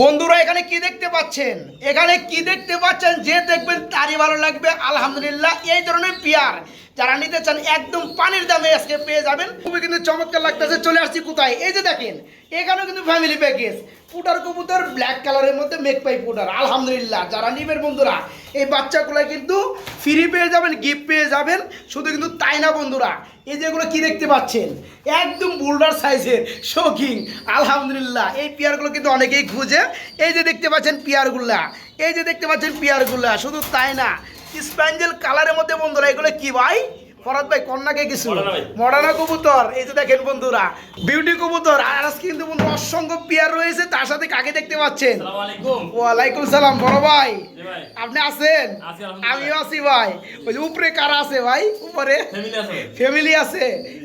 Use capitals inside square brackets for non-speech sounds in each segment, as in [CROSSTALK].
বন্ধুরা, এখানে কি দেখতে পাচ্ছেন? এখানে কি দেখতে পাচ্ছেন? যে দেখবেন তারই ভালো লাগবে, আলহামদুলিল্লাহ, এই ধরনের পেয়ার। যারা নিতে চান একদম পানির দামে আজকে পেয়ে যাবেন। খুবই কিন্তু চমৎকার লাগতেছে, চলে আসছি কোথায়? এই যে দেখেন, এখানেও কিন্তু ফ্যামিলি প্যাকেজ পুটার কবুতর ব্ল্যাক কালারের মধ্যে মেক পাই পুটার আলহামদুলিল্লাহ, যারা নিবেন বন্ধুরা, এই বাচ্চাগুলো কিন্তু ফ্রি পেয়ে যাবেন গিফট পেয়ে যাবেন। শুধু কিন্তু তাই না বন্ধুরা, এই যেগুলো কি দেখতে পাচ্ছেন? একদম বোল্ডার সাইজের শৌখিন আলহামদুলিল্লাহ, এই পেয়ারগুলো কিন্তু অনেকেই খুঁজে। এই যে দেখতে পাচ্ছেন পেয়ারগুলা, এই যে দেখতে পাচ্ছেন পেয়ারগুলা, শুধু তাই না স্প্যাঞ্জেল কালারের মধ্যে বন্ধুরা এগুলো কি ভাই? ফরাদ ভাই কন্যাকে কিছু? মডার্না ভাই। কবুতর। এই যে দেখেন বন্ধুরা বিউটি কবুতর। আর আজকে কিন্তু বন্ধু অসংখ্য পেয়ার রয়েছে তার সাথে কাকে দেখতে পাচ্ছেন? ওয়ালাইকুম সালাম বড় ভাই। আপনি আছেন? আমিও আছি ভাই। ওই যে উপরে কারা আছে ভাই? উপরে? ফ্যামিলি আছে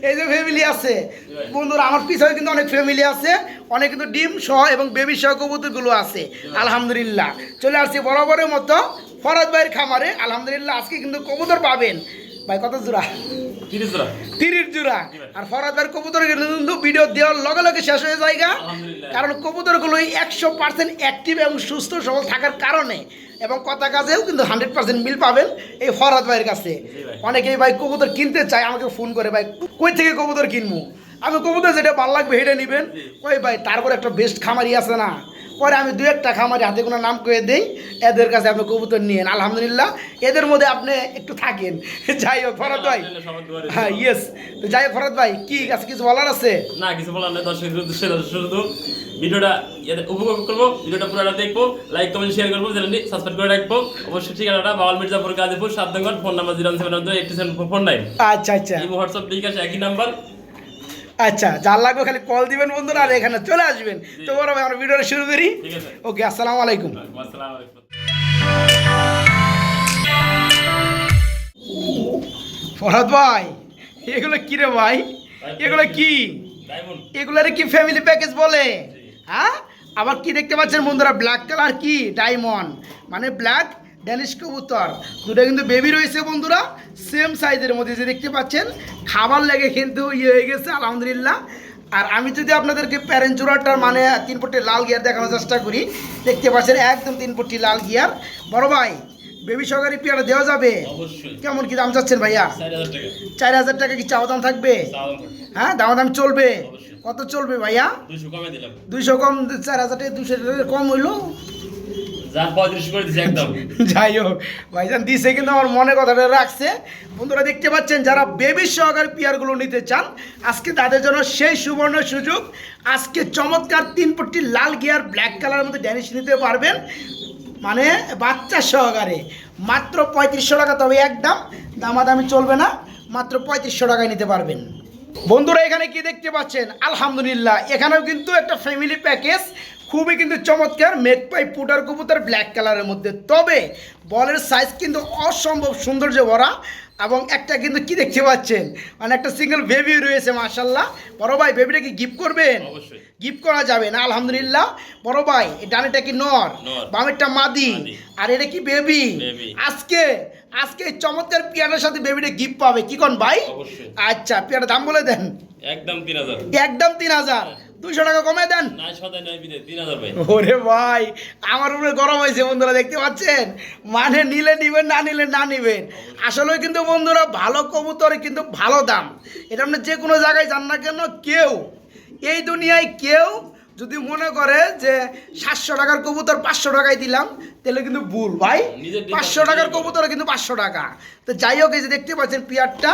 এই যে ফ্যামিলি আছে। বন্ধুরা আমার পিছনে কিন্তু অনেক ফ্যামিলি আছে। অনেক কিন্তু ডিম সহ এবং বেবি সহ কবুতরগুলো আছে। আলহামদুলিল্লাহ। চলে আসছি বরাবরের মতো ফরাজ ভাইয়ের খামারে আলহামদুলিল্লাহ আজকে কিন্তু কবুতর পাবেন। ভাই কত জোড়া? তিরিশ জোড়া। আর ফরাজ ভাইয়ের কবুতর কিন্তু ভিডিও দেওয়ার লগে লগে শেষ হয়ে যায়। কারণ কবুতরগুলোই একশো পার্সেন্ট অ্যাক্টিভ এবং সুস্থ সবল থাকার কারণে এবং কথা কাজেও কিন্তু হান্ড্রেড পার্সেন্ট মিল পাবেন এই ফরাদ ভাইয়ের কাছে। অনেকেই ভাই কবুতর কিনতে চায় আমাকে ফোন করে ভাই কই থেকে কবুতর কিনবো? আমি কবুতর যেটা ভালো লাগবে সেটা নেবেন। কই ভাই তারপর একটা বেস্ট খামারি আছে না। পরে আমি দু একটা খামারি হাতে কোনো নাম করে দিই এদের কাছে আপনি কবুতর নিয়েন। আলহামদুলিল্লাহ এদের মধ্যে আপনি একটু থাকেন। [LAUGHS] যাই হোক ফরাদ ভাই। হ্যাঁ ইয়েস তো যাই হোক ফরাদ ভাই কি আছে কিছু বলার আছে? না কিছু বলার নেই দর্শক শুধু ভিডিওটা উপভোগ করব ভিডিওটা পুরোটা দেখব লাইক কমেন্ট শেয়ার করব চ্যানেলটি সাবস্ক্রাইব করে রাখব। অবশ্যই ঠিকানাটা Bawal Mirzapur Gazipur Satnagar phone number zero seven four nine আচ্ছা আচ্ছা। হোয়াটসঅ্যাপ লিঙ্ক আছে একই নাম্বার আচ্ছা যার লাগবে খালি কল দিবেন বন্ধুরা আর এখানে চলে আসবেন। তো বড় ভাই আমরা ভিডিওটা শুরু করি। ওকে আসসালামু আলাইকুম। ফরহাদ ভাই এগুলো কি রে ভাই? এগুলো কি? ডায়মন্ড এগুলোর কি ফ্যামিলি প্যাকেজ বলে? হ্যাঁ? আবার কি দেখতে পাচ্ছেন বন্ধুরা? ব্ল্যাক কালার কি? ডায়মন্ড মানে ব্ল্যাক ড্যানিশ কবুতর। দুটো কিন্তু বেবি রয়েছে বন্ধুরা সেম সাইজের মধ্যে যে দেখতে পাচ্ছেন খাবার লেগে কিন্তু ইয়ে হয়ে গেছে আলহামদুলিল্লাহ। আর আমি যদি আপনাদেরকে প্যারেন্ট জোড়াটার মানে তিন ফুটি লাল গিয়ার দেখানোর চেষ্টা করি দেখতে পাচ্ছেন একদম তিন ফুটি লাল গিয়ার বড় ভাই বেবি সহকারী পেয়ারা দেওয়া যাবে? কেমন কি দাম চাচ্ছেন ভাইয়া? চার হাজার টাকা। কি চাওয়া দাম থাকবে? হ্যাঁ দাম দাম চলবে। কত চলবে ভাইয়া? দুইশো কমে চার হাজার টাকা দুশো টাকা কম হইল? [LAUGHS] যাই হোক, ভাইজান দিছে কিন্তু আমার মনে কথাটা রাখছে। বন্ধুরা দেখতে পাচ্ছেন, যারা বেবি সহকার পিয়ারগুলো নিতে চান, আজকে তাদের জন্য সেই সুবর্ণ সুযোগ। আজকে চমৎকার তিন পট্টি লাল গিয়ার ব্ল্যাক কালারের মধ্যে ড্যানিশ নিতে পারবেন। মানে বাচ্চা সহকারে। মাত্র পঁয়ত্রিশশো টাকা, তবে একদম দামাদামি চলবে না, মাত্র পঁয়ত্রিশশো টাকায় নিতে পারবেন। বন্ধুরা, এখানে কি দেখতে পাচ্ছেন? আলহামদুলিল্লাহ, এখানেও কিন্তু একটা ফ্যামিলি প্যাকেজ খুবই কিন্তু চমৎকার মেক পাই পুটার কবুতর ব্ল্যাক কালারের মধ্যে। তবে বলের সাইজ কিন্তু অসম্ভব সৌন্দর্য ভরা এবং একটা কিন্তু কি দেখতে পাচ্ছেন? মানে একটা সিঙ্গেল বেবি রয়েছে মার্শাল্লাহ বড় ভাই বেবিটা কি গিফট করবেন? অবশ্যই। গিফট করা যাবে না আলহামদুলিল্লাহ। বড় ভাই এই ডানেটা কি নর। বামেরটা মাদি। আর এটা কি বেবি আজকে আজকে এই চমৎকার পিয়ানোর সাথে বেবিটা গিফট পাবে। কি কোন ভাই? আচ্ছা পিয়ানোর দাম বলে দেন। একদম তিন হাজার। একদম তিন হাজার। দুইশো টাকা কমে দেন। ওরে ভাই আমার উপরে গরম হয়েছে বন্ধুরা দেখতে পাচ্ছেন? মানে নিলে নিবেন না নিলে না নিবেন। আসলে কিন্তু বন্ধুরা ভালো কবুতর কিন্তু ভালো দাম। এটা আপনি যে কোনো জায়গায় যান না কেন কেউ এই দুনিয়ায় কেউ যদি মনে করে যে সাতশো টাকার কবুতর পাঁচশো টাকায় দিলাম তাহলে কিন্তু ভুল ভাই। পাঁচশো টাকার কবুতর কিন্তু পাঁচশো টাকা। তো যাই হোক এই যে দেখতে পাচ্ছেন পিয়ারটা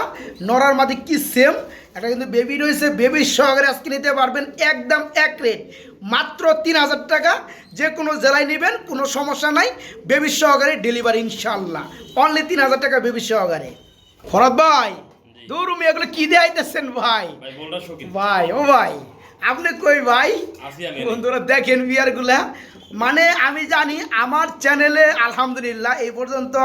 নরার মাদি কি সেম এটা কিন্তু বেবি রয়েছে বেবির সহকারে আজকে নিতে পারবেন একদম এক রেট মাত্র তিন হাজার টাকা যে কোনো জেলায় নেবেন কোনো সমস্যা নাই। বেবির সহকারে ডেলিভারি ইনশাল্লাহ। অনলি তিন হাজার টাকা বেবির সহকারে। ফরাদ ভাই দৌড়ুমি এগুলো কি দেয়াইতেছেন ভাই? ভাই ভাই ও ভাই। আপনি কই ভাই? বন্ধুরা দেখেন বিয়ারগুলা মানে আমি জানি আমার চ্যানেলে আলহামদুলিল্লাহ এই পর্যন্ত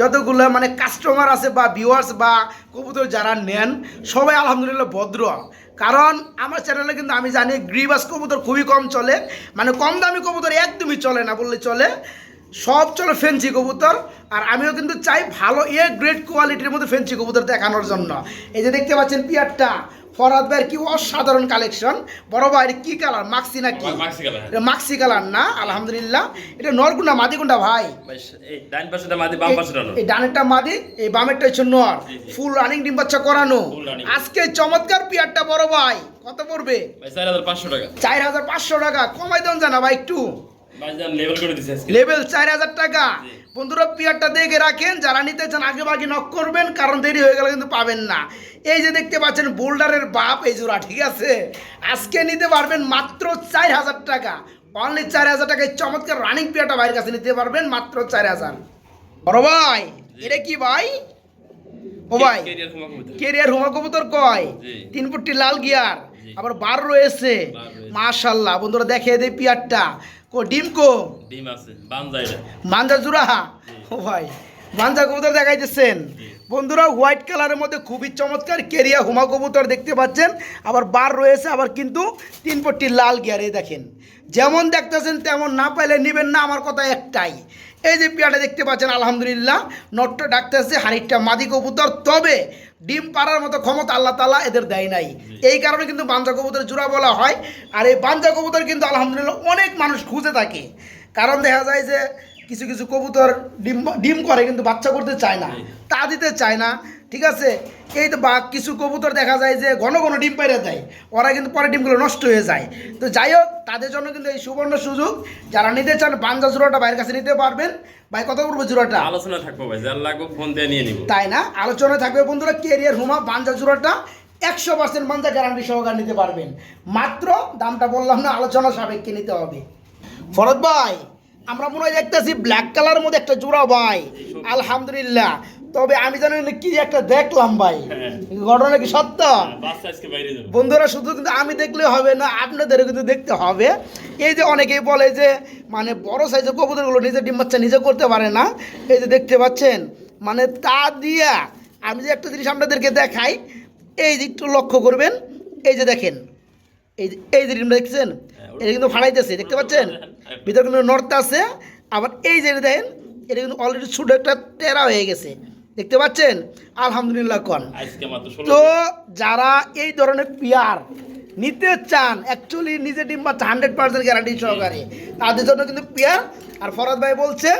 যতগুলো মানে কাস্টমার আছে বা ভিউয়ার্স বা কবুতর যারা নেন সবাই আলহামদুলিল্লাহ ভদ্র। কারণ আমার চ্যানেলে কিন্তু আমি জানি গ্রিবাস কবুতর খুবই কম চলে। মানে কম দামি কবুতর একদমই চলে না বললে চলে। সব চলো ফেন্সি কবুতর আর আমিও কিন্তু চাই ভালো এ গ্রেট কোয়ালিটির মধ্যে ফেন্সি কবুতর দেখানোর জন্য। এই যে দেখতে পাচ্ছেন পিয়ারটা ফরাদ ভাইয়ের কি অসাধারণ কালেকশন বড় ভাই কি কালার মাক্সি না কি? মাক্সি কালার না আলহামদুলিল্লাহ। এটা নরগুন্ডা মাদিগুন্ডা ভাই। ভাই এই ডানেরটা মাদি এই বামেরটা হচ্ছে নর। ফুল রানিং ডিম বাচ্চা করানো। আজকে চমৎকার পিয়ারটা বড় ভাই। কত পড়বে? চার হাজার পাঁচশো টাকা। চার হাজার পাঁচশো টাকা। কমাই দেন জানা ভাই একটু। লেভেল চার হাজার টাকা। বন্ধুরা পিয়ারটা দেখে রাখেন যারা নিতে চান আগে বাকি নক করবেন কারণ দেরি হয়ে গেলে কিন্তু পাবেন না। এই যে দেখতে পাচ্ছেন বোল্ডারের বাপ এই জোড়া ঠিক আছে? আজকে নিতে পারবেন মাত্র চার হাজার টাকা। অনলি চার হাজার টাকায় চমৎকার রানিং পিয়ারটা ভাইয়ের কাছে নিতে পারবেন মাত্র চার হাজার। বড় ভাই এটা কি ভাই? ও ভাই কেরিয়ার হুমা কবুতর? কয়। তিন ফুটটি লাল গিয়ার। আবার বার রয়েছে। মাশাল্লাহ বন্ধুরা দেখে দেয় পিয়ারটা। কো ডিম কো? ডিম আছে বাম যায় মাঞ্জা জুড়া? ও ভাই বানজা কবুতর দেখাইতেছেন। বন্ধুরা হোয়াইট কালারের মধ্যে খুবই চমৎকার কেরিয়া হুমা কবুতর দেখতে পাচ্ছেন। আবার বার রয়েছে আবার কিন্তু তিন পট্টি লাল গিয়ার দেখেন। যেমন দেখতেছেন তেমন না পাইলে নেবেন না আমার কথা একটাই। এই যে পিয়াটা দেখতে পাচ্ছেন আলহামদুলিল্লাহ নটটা ডাকতেছে হাড়িটা মাদি কবুতর। তবে ডিম পাড়ার মতো ক্ষমতা আল্লাহ তালা এদের দেয় নাই। এই কারণে কিন্তু বাঞ্জা কবুতর জোড়া বলা হয়। আর এই বাঞ্জা কবুতর কিন্তু আলহামদুলিল্লাহ অনেক মানুষ খুঁজে থাকে। কারণ দেখা যায় যে কিছু কিছু কবুতর ডিম ডিম করে কিন্তু বাচ্চা করতে চায় না। তা দিতে চায় না ঠিক আছে? এই তো বা কিছু কবুতর দেখা যায় যে ঘন ঘন ডিম পেরে দেয়। ওরা কিন্তু পরে ডিমগুলো নষ্ট হয়ে যায়। তো যাই হোক তাদের জন্য কিন্তু এই সুবর্ণ সুযোগ। যারা নিতে চান বাঞ্জা জোড়াটা বাইরের কাছে নিতে পারবেন। ভাই কত করব জোড়াটা আলোচনা থাকব ভাই যার লাগবে ফোন দিয়ে নিয়ে নিব। তাই না? আলোচনা থাকবে বন্ধুরা কেরিয়ার হুমা বাঞ্জা জোড়াটা একশো পার্সেন্ট বাঞ্জা গ্যারান্টি সহকারে নিতে পারবেন। মাত্র দামটা বললাম না আলোচনা সাপেক্ষে নিতে হবে। ফরদ ভাই আমরা মনে হয় দেখতেছি ব্ল্যাক কালার মধ্যে একটা জোড়া ভাই। আলহামদুলিল্লাহ। তবে আমি জানি কি একটা দেখলাম ভাই। হ্যাঁ। ঘটনা কি সত্য? যাব। বন্ধুরা শুধু কিন্তু আমি দেখলে হবে না আপনাদেরও কিন্তু দেখতে হবে। এই যে অনেকেই বলে যে মানে বড় সাইজের কবুতরগুলো নিজের ডিম বাচ্চা নিজে করতে পারে না। এই যে দেখতে পাচ্ছেন মানে তা দিয়া আমি যে একটা জিনিস আপনাদেরকে দেখাই এই যে একটু লক্ষ্য করবেন এই যে দেখেন এই যে এই যে ডিমটা দেখছেন? এটা কিন্তু ফাড়াইতেছে দেখতে পাচ্ছেন? ভিতরে কিন্তু নর্থ আছে আবার এই যে দেখেন এটা কিন্তু অলরেডি ছোট একটা টেরা হয়ে গেছে দেখতে পাচ্ছেন? আলহামদুলিল্লাহ কন। তো যারা এই ধরনের পিয়ার নিতে চান অ্যাকচুয়ালি নিজে ডিম হান্ড্রেড পার্সেন্ট গ্যারান্টি সহকারে তাদের জন্য কিন্তু পিয়ার আর ফরাদ ভাই বলছে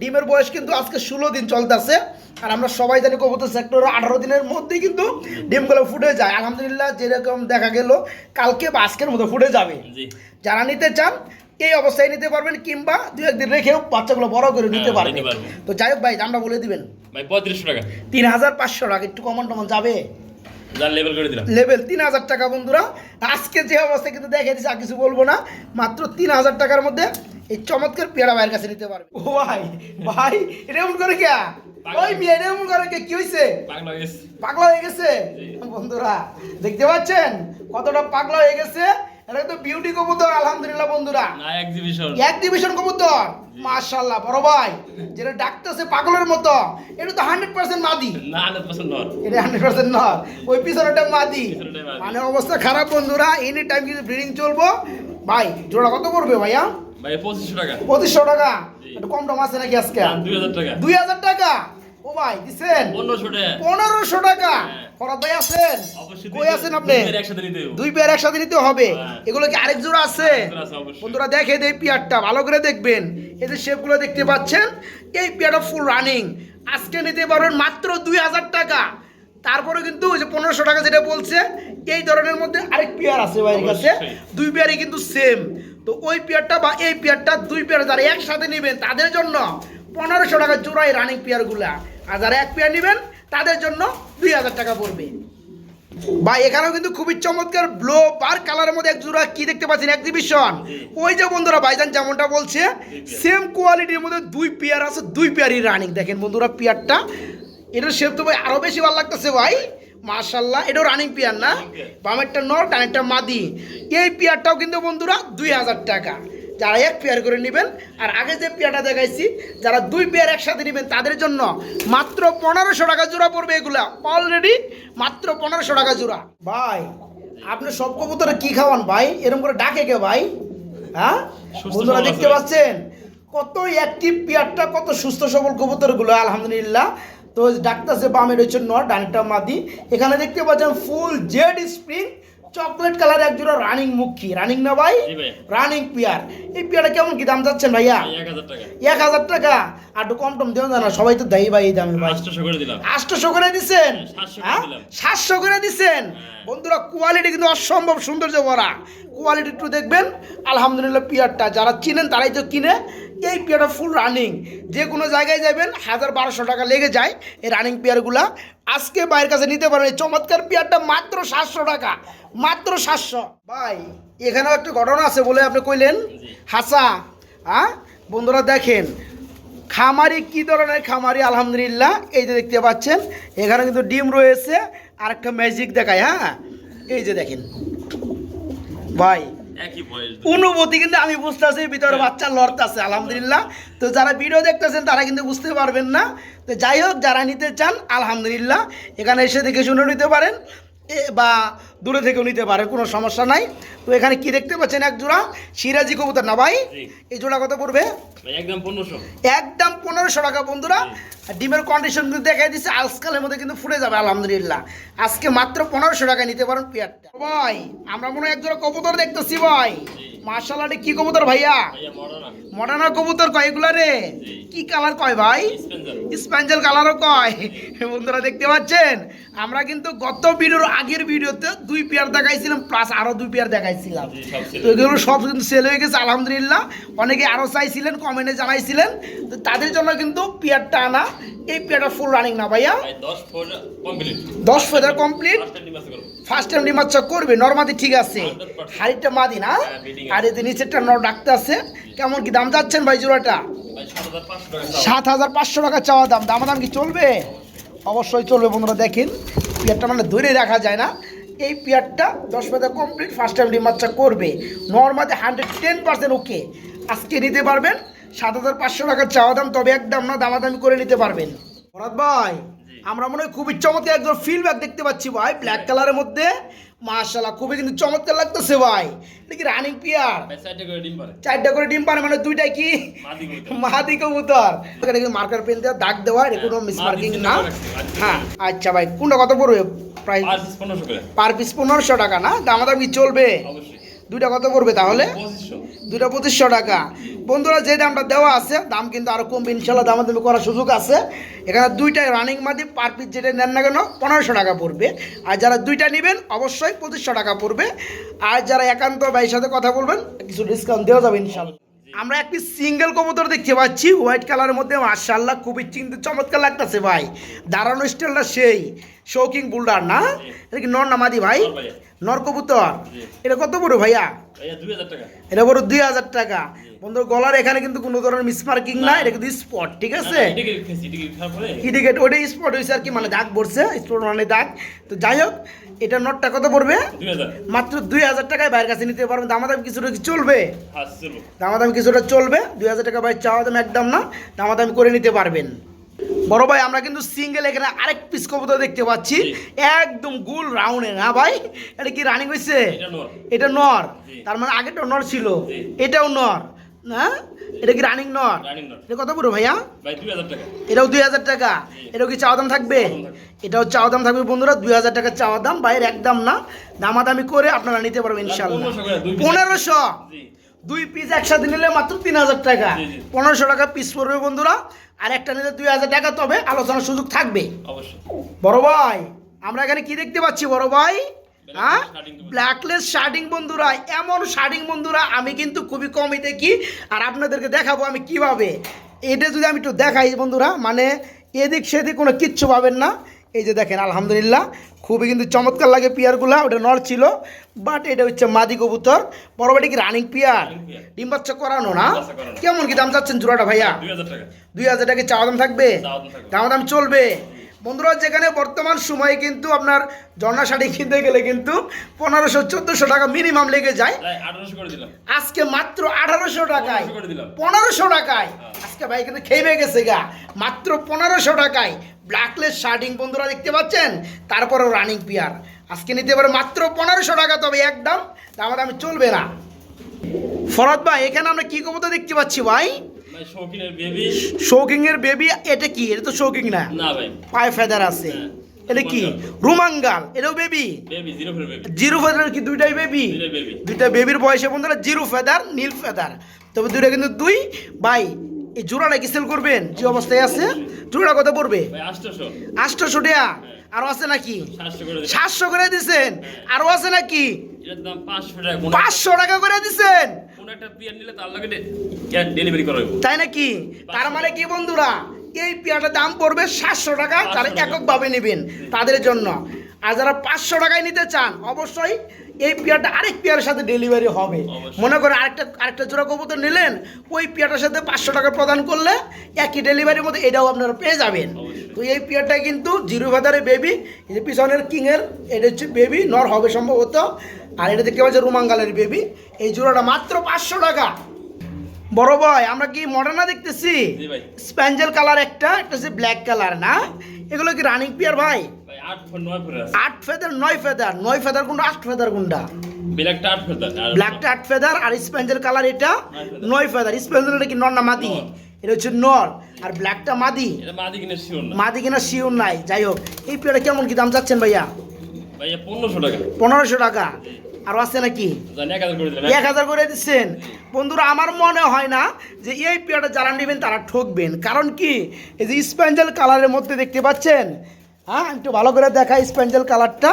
ডিমের বয়স কিন্তু আজকে ষোলো দিন চলতেছে। আর আমরা সবাই জানি কবুতর সেক্টর আঠারো দিনের মধ্যেই কিন্তু ডিমগুলো ফুটে যায়। আলহামদুলিল্লাহ যেরকম দেখা গেল কালকে বা আজকের মতো ফুটে যাবে। যারা নিতে চান এই অবস্থায় নিতে পারবেন কিংবা দু একদিন রেখেও বাচ্চাগুলো বড় করে নিতে হ্যাঁ, পারবেন তো যাই হোক ভাই দামটা বলে দিবেন। ভাই পঁয়ত্রিশশো টাকা। তিন হাজার পাঁচশো টাকা একটু কমন টমন যাবে? যার লেভেল করে দিলাম। লেভেল তিন হাজার টাকা বন্ধুরা। আজকে যে অবস্থা কিন্তু দেখে দিচ্ছে আর কিছু বলব না। মাত্র তিন হাজার টাকার মধ্যে এই চমৎকার পেয়ারা ভাইয়ের কাছে নিতে পারবে। ও ভাই ভাই এটা এমন করে কে? ওই মেয়ে এটা এমন করে কে? কি হয়েছে পাগলা হয়ে গেছে। পাগলা হয়ে গেছে? বন্ধুরা দেখতে পাচ্ছেন? কতটা পাগলা হয়ে গেছে? এটা তো বিউটি কবুতর আলহামদুলিল্লাহ বন্ধুরা। না এক্সিবিশন এক ডিভিশন কবুতর। মাশাল্লাহ বড় ভাই যেটা ডাকতেছে পাগলের মতো। এটা তো হান্ড্রেড পার্সেন্ট মাদি। না এটা হান্ড্রেড পার্সেন্ট নয় ওই পিছনেটা মাদি। মানে অবস্থা খারাপ বন্ধুরা এনি টাইম কিন্তু ব্রিডিং চলবো। ভাই জোড়া কত পড়বে ভাইয়া? ভাই পঁচিশশো টাকা। পঁচিশশো টাকা? একটু কম টম আছে নাকি আজকে? দাম দুই হাজার টাকা। দুই হাজার টাকা? ও ভাই দিচ্ছেন পনেরোশো টাকা। পনেরোশো টাকা? হ্যাঁ। ফরাদ ভাই আছেন? কই আছেন আপনি? দুই পেয়ার একসাথে নিতে হবে। দুই পেয়ার একসাথে নিতে হবে? হ্যাঁ। এগুলো কি আরেক জোড়া আছে? আছে বন্ধুরা দেখে দেই পিয়ারটা ভালো করে দেখবেন। এদের শেপগুলো দেখতে পাচ্ছেন এই পিয়ারটা ফুল রানিং আজকে নিতে পারবেন মাত্র দুই হাজার টাকা। তারপরে কিন্তু ওই যে পনেরোশো টাকা যেটা বলছে এই ধরনের মধ্যে আরেক পেয়ার আছে ভাইয়ের কাছে। দুই পেয়ারই কিন্তু সেম তো ওই পেয়ারটা বা এই পেয়ারটা দুই পেয়ার যারা একসাথে নেবেন, তাদের জন্য পনেরোশো টাকা জোড়াই রানিং পেয়ারগুলা। আর যারা এক পেয়ার নেবেন, তাদের জন্য দুই হাজার টাকা পড়বে। বা এখানেও কিন্তু খুবই চমৎকার ব্লো বার কালারের মধ্যে এক জোড়া কি দেখতে পাচ্ছেন? এক্সিবিশন ওই যে বন্ধুরা, ভাইজান যেমনটা বলছে সেম কোয়ালিটির মধ্যে দুই পেয়ার আছে, দুই পেয়ারই রানিং দেখেন বন্ধুরা, পেয়ারটা। এটার শেপ তো ভাই আরও বেশি ভালো লাগতেছে ভাই। মার্শাল্লাহ এটাও রানিং পেয়ার না? বামেরটা নর ডানেরটা মাদি। এই পেয়ারটাও কিন্তু বন্ধুরা দুই হাজার টাকা। যারা এক পেয়ার করে নেবেন আর আগে যে পেয়ারটা দেখাইছি যারা দুই পেয়ার একসাথে নেবেন তাদের জন্য মাত্র পনেরোশো টাকা জোড়া পড়বে এগুলা। অলরেডি মাত্র পনেরোশো টাকা জোড়া। ভাই আপনি সব কবুতরে কি খাওয়ান ভাই? এরকম করে ডাকে কে ভাই? হ্যাঁ? বন্ধুরা দেখতে পাচ্ছেন? কত অ্যাক্টিভ পেয়ারটা কত সুস্থ সবল কবুতরগুলো আলহামদুলিল্লাহ। তো ডাক্তারসে বামের হচ্ছে নর ডানেরটা মাদি। এখানে দেখতে পাচ্ছেন ফুল জেড স্প্রিং চকলেট কালার এক জোড়া রানিং মুখী। রানিং না ভাই? Running pair. এই পিয়ারটা কেমন কি দাম যাচ্ছেন ভাইয়া? এক হাজার টাকা। আর একটু কম টম যায় না সবাই তো দেয় ভাই এই দামে ভাই। পাঁচশো করে দিচ্ছেন সাতশো করে হ্যাঁ? সাতশো করে দিচ্ছেন হ্যাঁ। বন্ধুরা কোয়ালিটি কিন্তু অসম্ভব সৌন্দর্য ভরা কোয়ালিটি একটু দেখবেন। আলহামদুলিল্লাহ পিয়ারটা যারা চিনেন তারাই তো কিনে। এই পেয়ারটা ফুল রানিং যে কোনো জায়গায় যাবেন, হাজার বারোশো টাকা লেগে যায় এই রানিং পেয়ারগুলা। আজকে বাইরের কাছে নিতে পারেন এই চমৎকার পেয়ারটা মাত্র সাতশো টাকা। মাত্র সাতশো। ভাই, এখানেও একটা ঘটনা আছে বলে আপনি কইলেন। হাসা হ্যাঁ বন্ধুরা দেখেন, খামারি কি ধরনের খামারি, আলহামদুলিল্লাহ, এই যে দেখতে পাচ্ছেন, এখানে কিন্তু ডিম রয়েছে আর একটা ম্যাজিক দেখায় হ্যাঁ? এই যে দেখেন। ভাই অনুভূতি কিন্তু আমি বুঝতেছি ভিতরে বাচ্চা লড়তেছে আলহামদুলিল্লাহ। তো যারা ভিডিও দেখতেছেন তারা কিন্তু বুঝতে পারবেন না। তো যাই হোক যারা নিতে চান আলহামদুলিল্লাহ এখানে এসে দেখে শুনে নিতে পারেন। বা দূরে থেকেও নিতে পারে কোনো সমস্যা নাই। তো এখানে কি দেখতে পাচ্ছেন এক জোড়া? সিরাজি কবুতর না ভাই? এই জোড়া কত পড়বে? একদম পনেরোশো। একদম পনেরোশো টাকা বন্ধুরা। ডিমের কন্ডিশন কিন্তু দেখাই দিচ্ছে আজকালের মধ্যে কিন্তু ফুটে যাবে আলহামদুলিল্লাহ। আজকে মাত্র পনেরোশো টাকা নিতে পারেন পেয়ারটা। ভাই আমরা মনে হয় এক জোড়া কবুতর দেখতেছি ভাই। মার্শাল আর্টে কি কবুতর ভাইয়া? মডার্না কবুতর কয় এগুলা রে? কি কালার কয় ভাই? স্প্যাঞ্জেল কালারও কয়। বন্ধুরা দেখতে পাচ্ছেন? আমরা কিন্তু গত ভিডিওর আগের ভিডিওতে দুই পেয়ার দেখাইছিলাম প্লাস আরও দুই পেয়ার দেখাইছিলাম। তো এগুলো সব কিন্তু সেল হয়ে গেছে আলহামদুলিল্লাহ। অনেকে আরও চাইছিলেন কমেন্টে জানাইছিলেন। তো তাদের জন্য কিন্তু পেয়ারটা আনা এই পেয়ারটা ফুল রানিং না ভাইয়া? দশ ফেদার কমপ্লিট ফার্স্ট টাইম ডিমাচ্ছা করবে নর্মাদি ঠিক আছে। 100% হাড়িটা মাদি না? হ্যাঁ, আর এতে নিচেরটা নর ডাকতে আছে। কেমন কি দাম যাচ্ছেন ভাই জোড়াটা? সাত হাজার পাঁচশো টাকা সাত হাজার পাঁচশো টাকা চাওয়া দাম। দাম দাম কি চলবে? অবশ্যই চলবে বন্ধুরা দেখেন। পেয়ারটা মানে ধরে রাখা যায় না। এই পেয়ারটা দশ পাতা কমপ্লিট ফার্স্ট টাইম রিমার্চা করবে। Normally hundred ten percent okay. আজকে নিতে পারবেন, সাত হাজার পাঁচশো টাকার চাওয়া দাম, তবে একদম না দামাদামি করে নিতে পারবেন। ভরত ভাই আমরা মনে হয় খুবই চমৎকার একজন ফিল ব্যাগ দেখতে পাচ্ছি ভাই ব্ল্যাক কালারের মধ্যে। মার্শাল্লাহ খুবই কিন্তু চমৎকার লাগতেছে ভাই। এটা কি রানিং পিয়ার চারটা করে ডিম পারে। মানে দুইটাই কি? মাদি কবুতর। মাদি কবুতর। এখানে কি মার্কার পেন দেওয়া দাগ দেওয়া এটা কোনো মিস মার্কিং না। হ্যাঁ আচ্ছা ভাই কোনটা কত পড়বে? প্রাইস পার পিস পনেরোশো টাকা না? দাম দাম কি চলবে। অবশ্যই। দুইটা কত পড়বে তাহলে? দুইটা পঁচিশশো টাকা। বন্ধুরা যে দামটা দেওয়া আছে দাম কিন্তু আরও কমবে ইনশাল্লাহ দামাদামি করার সুযোগ আছে। এখানে দুইটাই রানিং মাদি পার পিস যেটা নেন না কেন পনেরোশো টাকা পড়বে। আর যারা দুইটা নেবেন অবশ্যই পঁচিশশো টাকা পড়বে। আর যারা একান্ত ভাইয়ের সাথে কথা বলবেন কিছু ডিসকাউন্ট দেওয়া যাবে ইনশাল্লাহ। আমরা একটি সিঙ্গেল কবুতর দেখতে পাচ্ছি হোয়াইট কালারের মধ্যে মার্শাল্লাহ খুবই চিন্তা চমৎকার লাগতেছে ভাই। দাঁড়ানো স্টাইলটা সেই। শৌকিং বুলডার না? এটা কি নর নামাদি ভাই? নর ভাইয়া। নর কবুতর জি। এটা কত বড় ভাইয়া? এটা বড় দুই হাজার টাকা। বন্ধুর গলার এখানে কিন্তু কোনো ধরনের মিসমার্কিং না। এটা কিন্তু স্পট ঠিক আছে? ইডিকেট ওইটাই স্পট হয়েছে আর কি মানে দাগ পড়ছে স্পট মানে দাগ। তো যাই হোক এটা নটটা কত পড়বে? মাত্র দুই হাজার টাকায় বাইরের কাছে নিতে পারবেন। দামাদাম কিছুটা কি চলবে? হ্যাঁ চলবো। দামাদাম কিছুটা চলবে। দুই হাজার টাকা বাইর চাওয়া দাম একদম না দামাদামি করে নিতে পারবেন। বড় ভাই আমরা কিন্তু সিঙ্গেল এখানে আরেক পিস কবুতর দেখতে পাচ্ছি। একদম গুল রাউন্ডে না ভাই? এটা কি রানিং হয়েছে এটা নর। তার মানে আগেরটা নর ছিল। এটাও নর না? এটা কি রানিং নর? এটা কত পুরো ভাইয়া? এটাও দুই হাজার টাকা। এটাও কি চাওয়া দাম থাকবে। এটাও চাওয়া দাম থাকবে বন্ধুরা দুই হাজার টাকা চাওয়া দাম। বাইরের একদম না। দামাদামি করে আপনারা নিতে পারবেন ইনশাল্লাহ 1500 করে, দুই piece। পনেরোশো? দুই পিস একসাথে নিলে মাত্র তিন হাজার টাকা। পনেরোশো টাকা পিস পড়বে বন্ধুরা। আর একটা নিলে দুই হাজার টাকা তবে আলোচনার সুযোগ থাকবে। অবশ্যই। বড় ভাই আমরা এখানে কি দেখতে পাচ্ছি বড় ভাই? হ্যাঁ? ব্ল্যাকলেস শার্টিং বন্ধুরা এমন শার্টিং বন্ধুরা আমি কিন্তু খুবই কমই দেখি। আর আপনাদেরকে দেখাবো আমি কীভাবে। এটা যদি আমি একটু দেখাই বন্ধুরা মানে এদিক সেদিক কোনো কিচ্ছু পাবেন না। এই যে দেখেন আলহামদুলিল্লাহ খুবই কিন্তু চমৎকার লাগে পিয়ারগুলা ওটা নর ছিল বাট এটা হচ্ছে মাদি কবুতর বড়বাটি কি রানিং পিয়ার। ডিম বাচ্চা করানো না? কেমন কি দাম চাচ্ছেন জোড়াটা ভাইয়া? দুই হাজার টাকা। চাওয়া দাম থাকবে। দাম দাম চলবে? বন্ধুরা যেখানে বর্তমান সময়ে কিন্তু আপনার জর্না শাড়ি কিনতে গেলে কিন্তু পনেরোশো চোদ্দোশো টাকা মিনিমাম লেগে যায়। আজকে মাত্র আঠারোশো টাকায় 1500 করে দিলাম। পনেরোশো টাকায়। আজকে ভাই কিন্তু খেয়ে গেছে গা। মাত্র পনেরোশো টাকায় ব্ল্যাকলেস শার্টিং বন্ধুরা দেখতে পাচ্ছেন? তারপরেও রানিং পিয়ার আজকে নিতে পারে মাত্র পনেরোশো টাকা তবে একদম দাম আমি চলবে না। ফরদ ভাই এখানে আমরা কি কবুতর দেখতে পাচ্ছি ভাই? শৌখিনের বেবি শৌকিং এর বেবি এটা কি? এটা তো শৌকিং না। না ভাই। পায়ে ফেদার আছে। হ্যাঁ, এটা কি? রুমাঙ্গাল। এটাও বেবি জিরো ফেদার কি? দুইটাই বেবি দুইটা বেবির বয়সে বন্ধুরা জিরো ফেদার নীল ফেদার তবে দুইটা কিন্তু দুই ভাই এই জোড়াটা কি সেল করবেন? যে অবস্থায় আছে? জোড়া কত পড়বে? আটশোশো। টাকা। আরও আছে নাকি? সাতশো করে দিছেন আরও আছে নাকি? পাঁচশো টাকা করে দিছেন তার তাই নাকি? তার মানে কি বন্ধুরা? এই পেয়ারটার দাম পড়বে সাতশো টাকা যারা 500 টাকা। এককভাবে নেবেন তাদের জন্য। আর যারা পাঁচশো টাকায় নিতে চান অবশ্যই এই পেয়ারটা আরেক পেয়ারের সাথে ডেলিভারি হবে। মনে করেন আরেকটা আরেকটা জোড়া কবুতর নিলেন ওই পেয়ারটার সাথে পাঁচশো টাকা প্রদান করলে একই ডেলিভারির মধ্যে এটাও আপনারা পেয়ে যাবেন। তো এই পেয়ারটা কিন্তু জিরো ভেদারের বেবি এই পিছনের কিংয়ের এটা হচ্ছে বেবি নর হবে সম্ভবত। আর এটা দেখতে পাচ্ছি রুমাঙ্গালের বেবি এই জোড়াটা মাত্র পাঁচশো টাকা। বড় ভাই আমরা কি মডার্না দেখতেছি? স্প্যাঞ্জেল কালার একটা একটা হচ্ছে ব্ল্যাক কালার না। এগুলো কি রানিং পিয়ার ভাই? আট ফেদার নয় ফেদার নয় ফেদার কোনটা আট ফেদার কোনটা ব্ল্যাকটা আট ফোর ব্ল্যাকটা আট ফেদার আর স্প্যাঞ্জেল কালার এটা নয় ফেদার। স্প্যাঞ্জেল এটা কি নর না মাদি? এটা হচ্ছে নর। আর ব্ল্যাকটা মাদি? মাদি কিনে শিওর নাই। যাই হোক এই কেমন কি দাম যাচ্ছেন ভাইয়া? ভাইয়া পনেরোশো টাকা। পনেরোশো টাকা। আর আছে নাকি? এক হাজার করে দিচ্ছেন। বন্ধুরা আমার মনে হয় না যে এই পেয়ারটা যারা নেবেন তারা ঠকবেন। কারণ কি? এই যে স্প্যাঞ্জেল কালারের মধ্যে দেখতে পাচ্ছেন? হ্যাঁ একটু ভালো করে দেখা স্প্যান্ডেল কালারটা।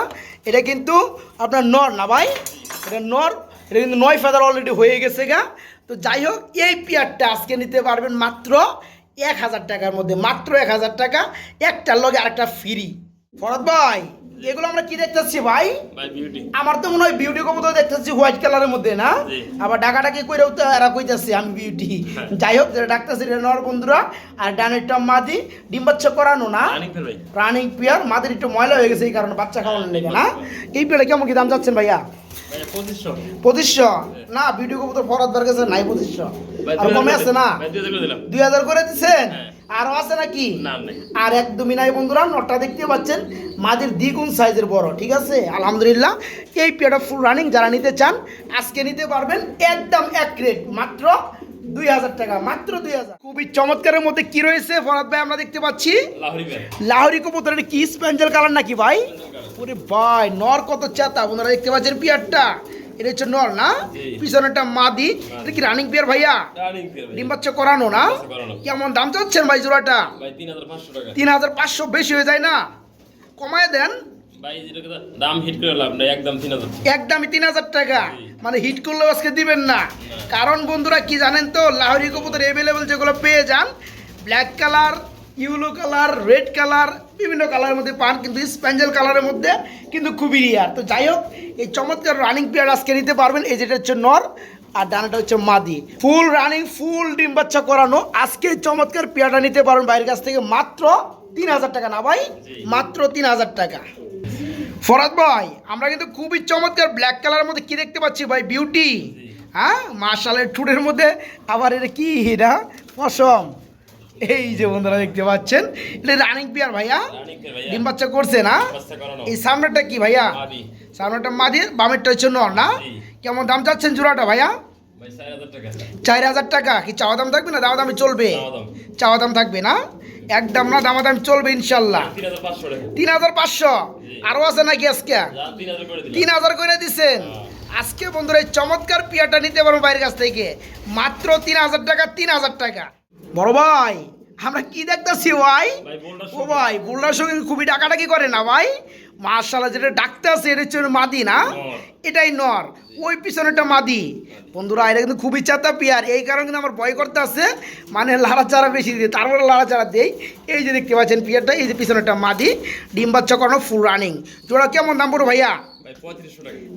এটা কিন্তু আপনার নর না ভাই, এটা নর, এটা কিন্তু নয় ফেদার অলরেডি হয়ে গেছে গা। তো যাই হোক, এই পেয়ারটা আজকে নিতে পারবেন মাত্র এক হাজার টাকার মধ্যে, মাত্র এক হাজার টাকা, একটার লগে আরেকটা ফ্রি ফরত ভাই এগুলো আমরা কি দেখতেছি ভাই? আমার তো মনে হয় বিউটি কবুতর দেখতেছি হোয়াইট কালারের মধ্যে না। আবার ডাকাডাকি কইরেও তো এরা কইতাছে আমি বিউটি হ্যাঁ। যাই হোক যেটা ডাকতেছি এটা নর বন্ধুরা আর ডানেরটা মাদি ডিম বাচ্চা করানো না? রানিং পিয়ার মাদির একটু ময়লা হয়ে গেছে এই কারণে বাচ্চা খাওয়ানোর লেগে না? এই পেয়ারে কেমন কি দাম যাচ্ছেন ভাইয়া? পঁচিশশো। পঁচিশশো? না বিউটি কবুতর ফরাত বার গেছে নাই পঁচিশশো। আর কমে আছে না? দুই হাজার করে দিলাম। দুই হাজার করে দিচ্ছেন? আরও আছে নাকি? আর একদমই নাই বন্ধুরা নটটা দেখতে পাচ্ছেন? মাদের দ্বিগুণ সাইজের বড় ঠিক আছে? আলহামদুলিল্লাহ এই পেয়ারটা ফুল রানিং যারা নিতে চান আজকে নিতে পারবেন একদম এক রেট মাত্র দুই হাজার টাকা মাত্র দুই হাজার। খুবই চমৎকারের মধ্যে কি রয়েছে ফরাদ ভাই আমরা দেখতে পাচ্ছি? লাহরি কবুতরের কি কালার নাকি ভাই? ওরে ভাই নর কত চেতা বন্ধুরা দেখতে পাচ্ছেন পিয়ারটা। এটা হচ্ছে নর না। পিছনেরটা মাদি। এটা কি রানিং পিয়ার ভাইয়া? ডিম বাচ্চা করানো না? কেমন দাম চাচ্ছেন ভাই জোড়াটা? তিন হাজার পাঁচশো বেশি হয়ে যায় না? কমায় দেন। দাম হিট করে লাভ নাই একদম তিন হাজার একদমই তিন হাজার টাকা। মানে হিট করলেও আজকে দিবেন না। কারণ বন্ধুরা কি জানেন তো? লাহরি কবুতর অ্যাভেলেবেল যেগুলো পেয়ে যান black colour yellow colour red colour বিভিন্ন কালারের মধ্যে পান কিন্তু স্প্যাঞ্জেল কালারের মধ্যে কিন্তু খুবই রিয়ার তো যাই হোক এই চমৎকার রানিং পেয়ার আজকে নিতে পারবেন। এই যেটা হচ্ছে নর আর ডানাটা হচ্ছে মাদি। ফুল রানিং ফুল ডিম বাচ্চা করানো। আজকে চমৎকার পেয়ারটা নিতে পারবেন বাইরের কাছ থেকে মাত্র তিন হাজার টাকা না ভাই? মাত্র তিন হাজার টাকা। ফরাদ ভাই আমরা কিন্তু খুবই চমৎকার ব্ল্যাক কালারের মধ্যে কি দেখতে পাচ্ছি ভাই? বিউটি হ্যাঁ? মার্শালের ঠুটের মধ্যে আবার এটা কি? এটা পশম। এই যে বন্ধুরা দেখতে পাচ্ছেন এটা রানিং পিয়ার ভাইয়া। ডিম বাচ্চা করছে না? এই সামনেটা কি ভাইয়া? সামনেটা মাদি বামেরটা হচ্ছে নর না? কেমন দাম চাচ্ছেন জোড়াটা ভাইয়া? চার হাজার টাকা। কি চাওয়া দাম থাকবে না? দামা দামি চলবে? চাওয়া দাম। থাকবে না? একদম না দামা দাম চলবে ইনশাল্লাহ। তিন হাজার পাঁচশো। আরও আছে নাকি আজকে? তিন হাজার করে তিন হাজার করে দিচ্ছেন আজকে বন্ধুরা এই চমৎকার পিয়াটা নিতে পারব বাইরের কাছ থেকে। মাত্র তিন হাজার টাকা তিন হাজার টাকা। বড় ভাই আমরা কি দেখতেছি ভাই? ও ভাই বুল্লার সঙ্গে খুবই ডাকাডাকি করে না ভাই? মার্শাল্লাহ যেটা ডাকতে আছে এটা হচ্ছে মাদি না? এটাই নর। ওই পিছনেটা মাদি। বন্ধুরা এটা কিন্তু খুবই চাতা পিয়ার। এই কারণে কিন্তু আমার ভয় করতে আছে। মানে লাড়াচাড়া বেশি দিয়ে তারপরে লাড়াচাড়া দেই। এই যে দেখতে পাচ্ছেন পিয়ারটা এই যে পিছনেটা মাদি। ডিম বাচ্চা করানো ফুল রানিং জোড়া কেমন দাম পড়ো ভাইয়া?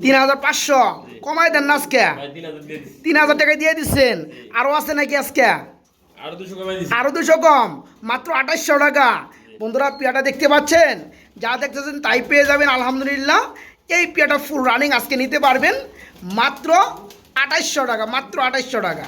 তিন হাজার পাঁচশো। কমায় দেন না আজকে। তিন হাজার দিয়ে দিচ্ছি। তিন হাজার টাকা দিয়ে দিচ্ছেন। আরও আছে নাকি আজকে? আরও দুশো কম, মাত্র আঠাশশো টাকা। বন্ধুরা, পিয়াটা দেখতে পাচ্ছেন? যা দেখতেছেন তাই পেয়ে যাবেন, আলহামদুলিল্লাহ। এই পিয়াটা ফুল রানিং আজকে নিতে পারবেন, মাত্র আঠাশশো টাকা, মাত্র আঠাশশো টাকা।